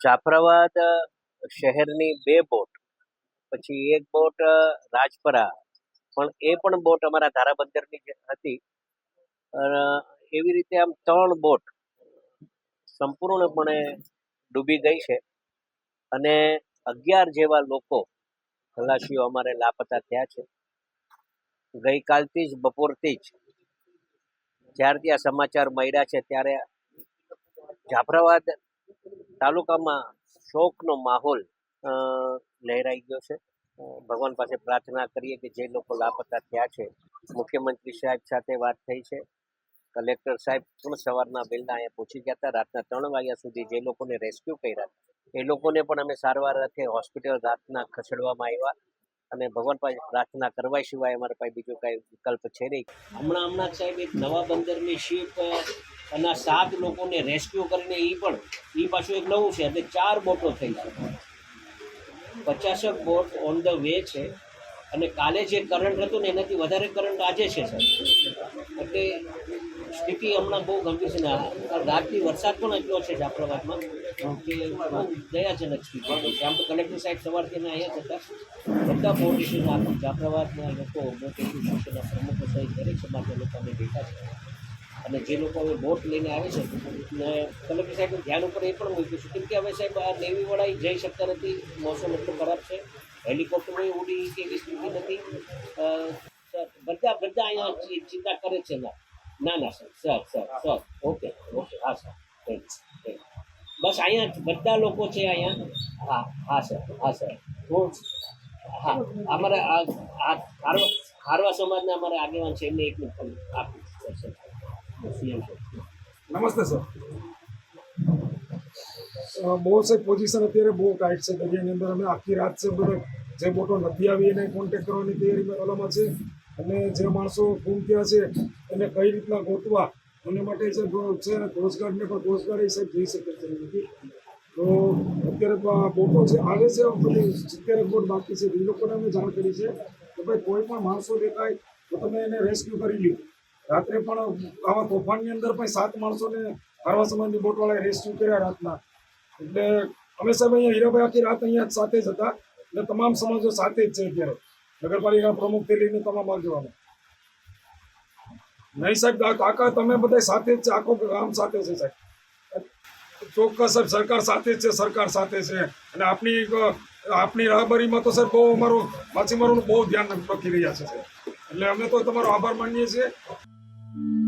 જાફરાબાદ શહેરની બે બોટ, પછી એક બોટ રાજપરા. પણ એ પણ બોટ અમારા ધારાબંદરની હતી. એવી રીતે આમ ત્રણ બોટ સંપૂર્ણપણે ડૂબી ગઈ છે. અને અગિયાર જેવા લોકો ખલાસીઓ અમારે લાપતા થયા છે. ગઈકાલથી જ, બપોરથી જ જ્યારથી આ સમાચાર મળ્યા છે, ત્યારે જાફરાબાદ તાલુકામાં શોકનો માહોલ લહેરાઈ ગયો છે. ભગવાન પાસે પ્રાર્થના કરીએ કે જે લોકો લાપતા થયા છે, મુખ્યમંત્રી સાહેબ સાથે વાત થઈ છે. કલેક્ટર સાહેબ પણ સવારના વહેલા અહીંયા પહોંચી ગયા હતા. રાતના ત્રણ વાગ્યા સુધી જે લોકોને રેસ્ક્યુ કર્યા, એ લોકોને પણ અમે સારવાર અર્થે હોસ્પિટલ રાતના ખસેડવામાં આવ્યા અને ભગવાન પાસે પ્રાર્થના કરવા સિવાય અમારા પાસે બીજો કાંઈ વિકલ્પ છે નહીં. હમણાં હમણાં સાહેબ એક નવા બંદરની શિપ અને સાત લોકોને રેસ્ક્યુ કરીને એ પણ એ પાછું એક નવું છે, એટલે ચાર બોટો થઈ છે પચાસક બોટ ઓન ધ વે છે. અને કાલે જે કરંટ હતું ને, એનાથી વધારે કરંટ આજે છે, સર. એટલે સ્થિતિ હમણાં બહુ ગંભીર છે ને, આ રાતથી વરસાદ પણ એટલો છે જાફરાબાદમાં, કે બહુ દયાજનક સ્થિતિ છે. આમ તો કલેક્ટર સાહેબ સવારથી એના અહીંયા જતા બધા ઇસ્યુના જાફરાબાદના લોકો મોટી પ્રમુખો સહિત દરેક સમાજના લોકો અમે છે. અને જે લોકો હવે બોટ લઈને આવે છે, ને કલેક્ટર સાહેબ ધ્યાન ઉપર એ પણ મૂક્યું છે. કેમ કે હવે સાહેબ આ નેવીવાળા જઈ શકતા નથી, મોસમ એટલું ખરાબ છે. હેલિકોપ્ટરમાં ઉડી કે એવી સ્થિતિ નથી. બધા બધા અહીંયા ચિંતા કરે છે ના. ના ના, sir sir sir sir. Okay okay. હા, સર. થેન્ક યુ બસ અહીંયા બધા લોકો છે અહીંયા. હા હા, સર હા, સર. હું હા, અમારા આ ખારવા સમાજના અમારા આગેવાન છે એમને એક મિનિટ આપું સર. નમસ્તે સર. અ, બહુ સાહેબ પોઝિશન અત્યારે બહુ ટાઈટ છે. દરિયાની અંદર અમે આખી રાત છે બધા જે બોટો નથી આવી એને કોન્ટેક્ટ કરવાની તૈયારી કરવામાં છે. અને જે માણસો ગુમ થયા છે એને કઈ રીતના ગોતવા એને માટે જે છે ને કોસ્ટગાર્ડને પણ કોસ્ટગાર્ડ એ સાહેબ જઈ શકે છે. નથી તો અત્યારે તો આ બોટો છે આવે છે બધી સિત્તેર બોટ બાકી છે. એ લોકોને અમે જાણ કરી છે કે ભાઈ કોઈ પણ માણસો દેખાય તો તમે એને રેસ્ક્યુ કરી લ્યો. રાત્રે પણ આવા તોફાનની અંદર પણ સાત માણસોને ફરવા સમાજની બોટવાળાએ રેસ્ક્યુ કર્યા રાતના. એટલે અમે સાહેબ અહીંયા હીરાભાઈ આખી રાત અહીંયા સાથે જ હતા. એટલે તમામ સમાજો સાથે જ છે અત્યારે. નગરપાલિકા પ્રમુખથી લઈને તમામ આગેવાનો. નહીં સાહેબ કાકા તમે બધા સાથે જ છે. આખો ગામ સાથે છે સાહેબ. ચોક્કસ સાહેબ, સરકાર સાથે જ છે, સરકાર સાથે છે. અને આપની આપની રાહબરીમાં તો સર બહુ અમારું, માછીમારોનું બહુ ધ્યાન રાખી રહ્યા છે એટલે અમે તો તમારો આભાર માનીએ છીએ. Mm-hmm.